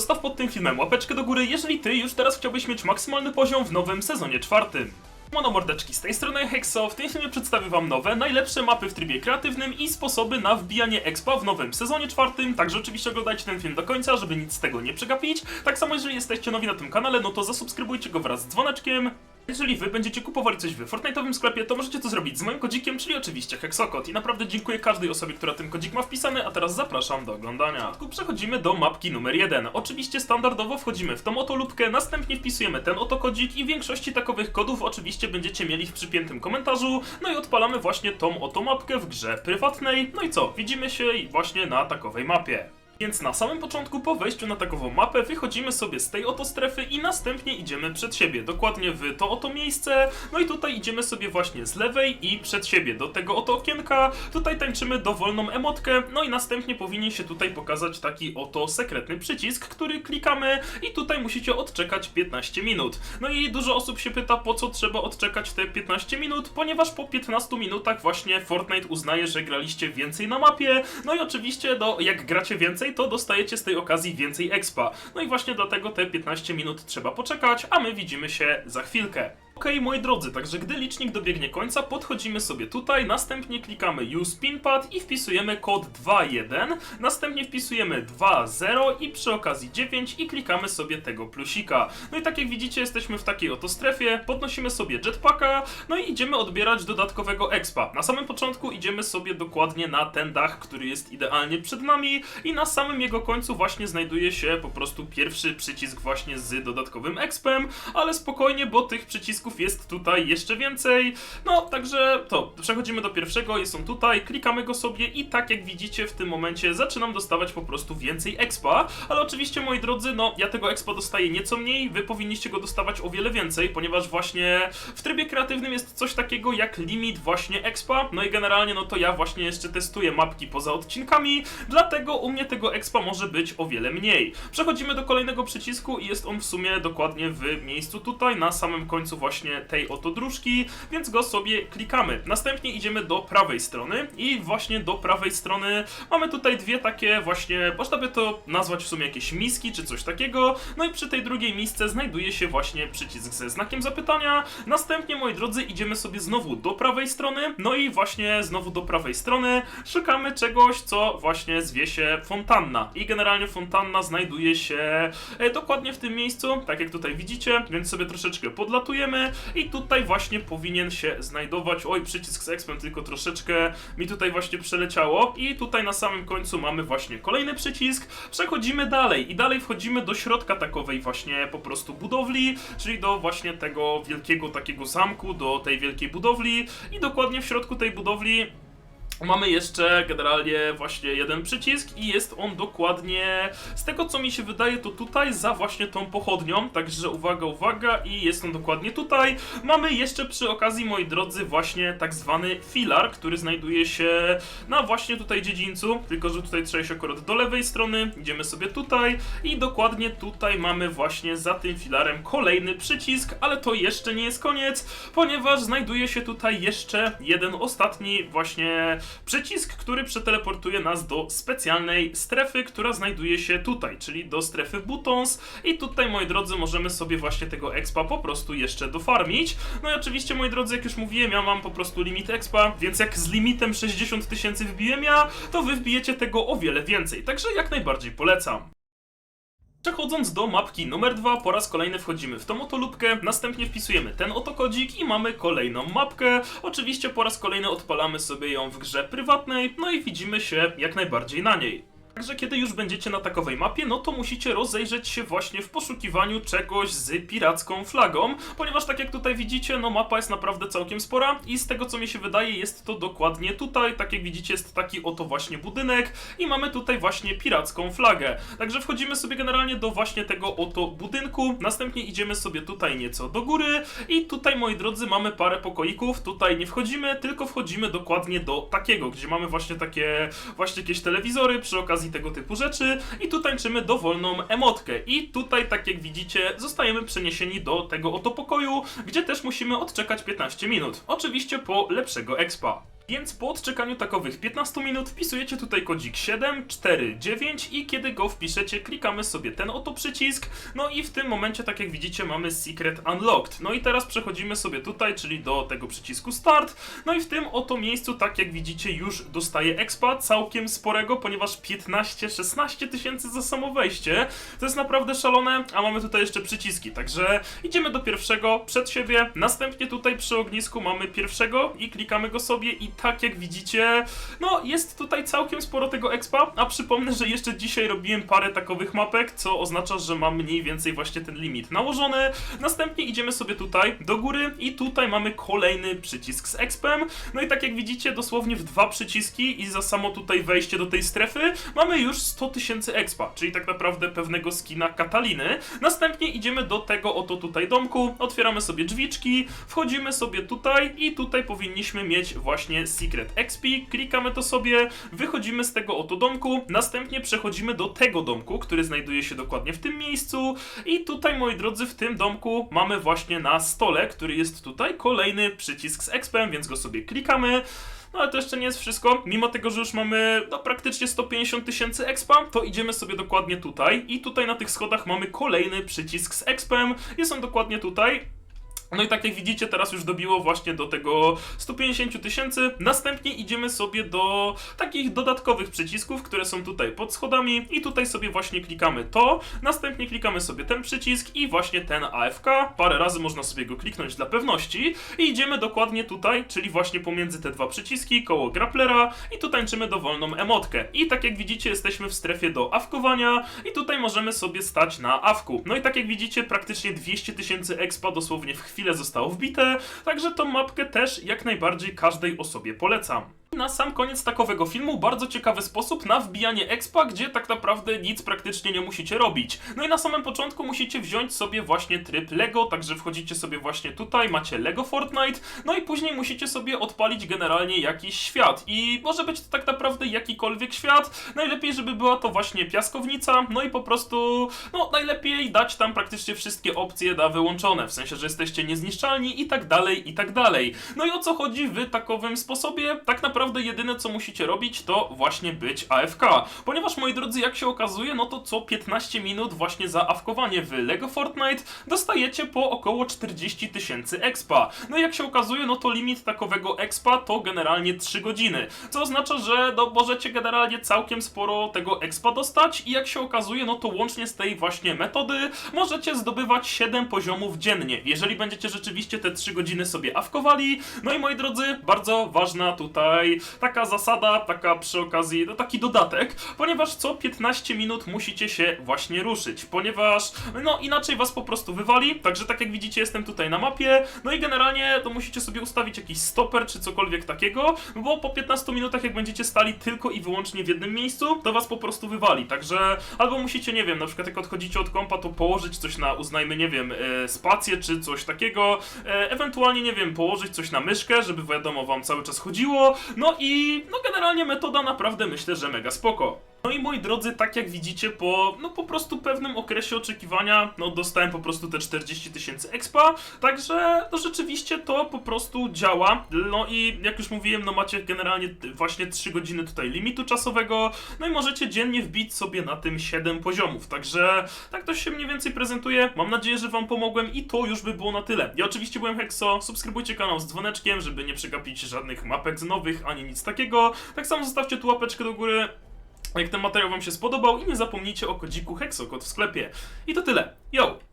zostaw pod tym filmem łapeczkę do góry, jeżeli ty już teraz chciałbyś mieć maksymalny poziom w nowym sezonie czwartym. Mono mordeczki, z tej strony Hexo, w tym filmie przedstawię wam nowe, najlepsze mapy w trybie kreatywnym i sposoby na wbijanie expa w nowym sezonie czwartym, także oczywiście oglądajcie ten film do końca, żeby nic z tego nie przegapić. Tak samo jeżeli jesteście nowi na tym kanale, no to zasubskrybujcie go wraz z dzwoneczkiem. Jeżeli wy będziecie kupowali coś w Fortnite'owym sklepie, to możecie to zrobić z moim kodzikiem, czyli oczywiście Hexokod. I naprawdę dziękuję każdej osobie, która ten kodzik ma wpisany, a teraz zapraszam do oglądania. Tu przechodzimy do mapki numer 1. Oczywiście standardowo wchodzimy w tą oto lubkę, następnie wpisujemy ten oto kodzik i większości takowych kodów oczywiście będziecie mieli w przypiętym komentarzu. No i odpalamy właśnie tą oto mapkę w grze prywatnej. No i co? Widzimy się właśnie na takowej mapie. Więc na samym początku po wejściu na takową mapę wychodzimy sobie z tej oto strefy i następnie idziemy przed siebie, dokładnie w to oto miejsce. No i tutaj idziemy sobie właśnie z lewej i przed siebie do tego oto okienka. Tutaj tańczymy dowolną emotkę, no i następnie powinien się tutaj pokazać taki oto sekretny przycisk, który klikamy i tutaj musicie odczekać 15 minut. No i dużo osób się pyta, po co trzeba odczekać te 15 minut, ponieważ po 15 minutach właśnie Fortnite uznaje, że graliście więcej na mapie. No i oczywiście, no, jak gracie więcej, to dostajecie z tej okazji więcej expa. No i właśnie dlatego te 15 minut trzeba poczekać, a my widzimy się za chwilkę. Okej, moi drodzy, także gdy licznik dobiegnie końca, podchodzimy sobie tutaj, następnie klikamy Use Pinpad i wpisujemy kod 2.1, następnie wpisujemy 2.0 i przy okazji 9 i klikamy sobie tego plusika. No i tak jak widzicie, jesteśmy w takiej oto strefie, podnosimy sobie jetpacka, no i idziemy odbierać dodatkowego expa. Na samym początku idziemy sobie dokładnie na ten dach, który jest idealnie przed nami i na samym jego końcu właśnie znajduje się po prostu pierwszy przycisk właśnie z dodatkowym expem, ale spokojnie, bo tych przycisków jest tutaj jeszcze więcej. No, także to, przechodzimy do pierwszego, jest on tutaj, klikamy go sobie i tak jak widzicie w tym momencie zaczynam dostawać po prostu więcej expa, ale oczywiście moi drodzy, no ja tego expa dostaję nieco mniej, wy powinniście go dostawać o wiele więcej, ponieważ właśnie w trybie kreatywnym jest coś takiego jak limit właśnie expa, no i generalnie no to ja właśnie jeszcze testuję mapki poza odcinkami, dlatego u mnie tego expa może być o wiele mniej. Przechodzimy do kolejnego przycisku i jest on w sumie dokładnie w miejscu tutaj, na samym końcu właśnie tej oto dróżki, więc go sobie klikamy. Następnie idziemy do prawej strony i właśnie do prawej strony mamy tutaj dwie takie właśnie, można by to nazwać w sumie jakieś miski czy coś takiego, no i przy tej drugiej misce znajduje się właśnie przycisk ze znakiem zapytania. Następnie, moi drodzy, idziemy sobie znowu do prawej strony, no i właśnie znowu do prawej strony szukamy czegoś, co właśnie zwie się fontanna. I generalnie fontanna znajduje się e, dokładnie w tym miejscu, tak jak tutaj widzicie, więc sobie troszeczkę podlatujemy i tutaj właśnie powinien się znajdować, oj przycisk z expem tylko troszeczkę mi tutaj właśnie przeleciało. I tutaj na samym końcu mamy właśnie kolejny przycisk, przechodzimy dalej i dalej wchodzimy do środka takowej właśnie po prostu budowli, czyli do właśnie tego wielkiego takiego zamku, do tej wielkiej budowli. I dokładnie w środku tej budowli Mamy jeszcze generalnie właśnie jeden przycisk i jest on dokładnie, z tego co mi się wydaje, to tutaj za właśnie tą pochodnią, także uwaga, uwaga i jest on dokładnie tutaj. Mamy jeszcze przy okazji, moi drodzy, właśnie tak zwany filar, który znajduje się na właśnie tutaj dziedzińcu, tylko że tutaj trzeba iść akurat do lewej strony, idziemy sobie tutaj i dokładnie tutaj mamy właśnie za tym filarem kolejny przycisk, ale to jeszcze nie jest koniec, ponieważ znajduje się tutaj jeszcze jeden ostatni właśnie przycisk, który przeteleportuje nas do specjalnej strefy, która znajduje się tutaj, czyli do strefy Buttons i tutaj, moi drodzy, możemy sobie właśnie tego expa po prostu jeszcze dofarmić. No i oczywiście, moi drodzy, jak już mówiłem, ja mam po prostu limit expa, więc jak z limitem 60 tysięcy wbiłem ja, to wy wbijecie tego o wiele więcej, także jak najbardziej polecam. Przechodząc do mapki numer 2, po raz kolejny wchodzimy w tą oto lubkę, następnie wpisujemy ten oto kodzik i mamy kolejną mapkę. Oczywiście po raz kolejny odpalamy sobie ją w grze prywatnej, no i widzimy się jak najbardziej na niej. Także kiedy już będziecie na takowej mapie, no to musicie rozejrzeć się właśnie w poszukiwaniu czegoś z piracką flagą, ponieważ tak jak tutaj widzicie, no mapa jest naprawdę całkiem spora i z tego co mi się wydaje jest to dokładnie tutaj, tak jak widzicie jest taki oto właśnie budynek i mamy tutaj właśnie piracką flagę. Także wchodzimy sobie generalnie do właśnie tego oto budynku, następnie idziemy sobie tutaj nieco do góry i tutaj moi drodzy mamy parę pokoików, tutaj nie wchodzimy, tylko wchodzimy dokładnie do takiego, gdzie mamy właśnie takie właśnie jakieś telewizory. Przy okazji tego typu rzeczy i tu tańczymy dowolną emotkę i tutaj tak jak widzicie zostajemy przeniesieni do tego oto pokoju, gdzie też musimy odczekać 15 minut. Oczywiście po lepszego expa. Więc po odczekaniu takowych 15 minut wpisujecie tutaj kodzik 749 i kiedy go wpiszecie, klikamy sobie ten oto przycisk. No i w tym momencie, tak jak widzicie, mamy Secret Unlocked. No i teraz przechodzimy sobie tutaj, czyli do tego przycisku Start. No i w tym oto miejscu, tak jak widzicie, już dostaję expa całkiem sporego, ponieważ 15-16 tysięcy za samo wejście. To jest naprawdę szalone, a mamy tutaj jeszcze przyciski. Także idziemy do pierwszego przed siebie. Następnie tutaj przy ognisku mamy pierwszego i klikamy go sobie i tak jak widzicie, no jest tutaj całkiem sporo tego expa, a przypomnę, że jeszcze dzisiaj robiłem parę takowych mapek, co oznacza, że mam mniej więcej właśnie ten limit nałożony. Następnie idziemy sobie tutaj do góry i tutaj mamy kolejny przycisk z expem. No i tak jak widzicie, dosłownie w dwa przyciski i za samo tutaj wejście do tej strefy mamy już 100 tysięcy expa, czyli tak naprawdę pewnego skina Kataliny. Następnie idziemy do tego oto tutaj domku, otwieramy sobie drzwiczki, wchodzimy sobie tutaj i tutaj powinniśmy mieć właśnie Secret XP, klikamy to sobie, wychodzimy z tego oto domku, następnie przechodzimy do tego domku, który znajduje się dokładnie w tym miejscu i tutaj moi drodzy w tym domku mamy właśnie na stole, który jest tutaj kolejny przycisk z expem, więc go sobie klikamy. No ale to jeszcze nie jest wszystko. Mimo tego, że już mamy no, praktycznie 150 tysięcy expa, to idziemy sobie dokładnie tutaj. I tutaj na tych schodach mamy kolejny przycisk z expem. Jest on dokładnie tutaj. No i tak jak widzicie, teraz już dobiło właśnie do tego 150 tysięcy. Następnie idziemy sobie do takich dodatkowych przycisków, które są tutaj pod schodami i tutaj sobie właśnie klikamy to. Następnie klikamy sobie ten przycisk i właśnie ten AFK. Parę razy można sobie go kliknąć dla pewności i idziemy dokładnie tutaj, czyli właśnie pomiędzy te dwa przyciski, koło grapplera i tu tańczymy dowolną emotkę. I tak jak widzicie, jesteśmy w strefie do awkowania i tutaj możemy sobie stać na awku. No i tak jak widzicie, praktycznie 200 tysięcy expa dosłownie w chwilę zostało wbite, także tą mapkę też jak najbardziej każdej osobie polecam. Na sam koniec takowego filmu bardzo ciekawy sposób na wbijanie expa, gdzie tak naprawdę nic praktycznie nie musicie robić. No i na samym początku musicie wziąć sobie właśnie tryb LEGO, także wchodzicie sobie właśnie tutaj, macie LEGO Fortnite, no i później musicie sobie odpalić generalnie jakiś świat. I może być to tak naprawdę jakikolwiek świat, najlepiej żeby była to właśnie piaskownica, no i po prostu, no najlepiej dać tam praktycznie wszystkie opcje na wyłączone, w sensie, że jesteście niezniszczalni i tak dalej, i tak dalej. No i o co chodzi w takowym sposobie? Tak naprawdę jedyne co musicie robić to właśnie być AFK. Ponieważ moi drodzy, jak się okazuje, no to co 15 minut właśnie za awkowanie w LEGO Fortnite dostajecie po około 40 tysięcy expa. No i jak się okazuje, no to limit takowego expa to generalnie 3 godziny. Co oznacza, że no, możecie generalnie całkiem sporo tego expa dostać i jak się okazuje, no to łącznie z tej właśnie metody możecie zdobywać 7 poziomów dziennie. Jeżeli będziecie rzeczywiście te 3 godziny sobie awkowali. No i moi drodzy, bardzo ważna tutaj taka zasada, taka przy okazji, no taki dodatek, ponieważ co 15 minut musicie się właśnie ruszyć, ponieważ no inaczej was po prostu wywali, także tak jak widzicie jestem tutaj na mapie, no i generalnie to musicie sobie ustawić jakiś stoper czy cokolwiek takiego, bo po 15 minutach jak będziecie stali tylko i wyłącznie w jednym miejscu, to was po prostu wywali, także albo musicie, nie wiem, na przykład jak odchodzicie od kompa, to położyć coś na, uznajmy, nie wiem, e, spację czy coś takiego, e, ewentualnie, nie wiem, położyć coś na myszkę, żeby wiadomo wam cały czas chodziło, no i no generalnie metoda naprawdę myślę, że mega spoko. No i moi drodzy, tak jak widzicie, po no po prostu pewnym okresie oczekiwania, no dostałem po prostu te 40 tysięcy expa, także no rzeczywiście to po prostu działa. No i jak już mówiłem, no macie generalnie właśnie 3 godziny tutaj limitu czasowego, no i możecie dziennie wbić sobie na tym 7 poziomów, także tak to się mniej więcej prezentuje. Mam nadzieję, że wam pomogłem i to już by było na tyle. Ja oczywiście byłem Hexo, subskrybujcie kanał z dzwoneczkiem, żeby nie przegapić żadnych mapek z nowych, ani nic takiego. Tak samo zostawcie tu łapeczkę do góry, jak ten materiał Wam się spodobał i nie zapomnijcie o kodziku Hexokod w sklepie. I to tyle. Yo!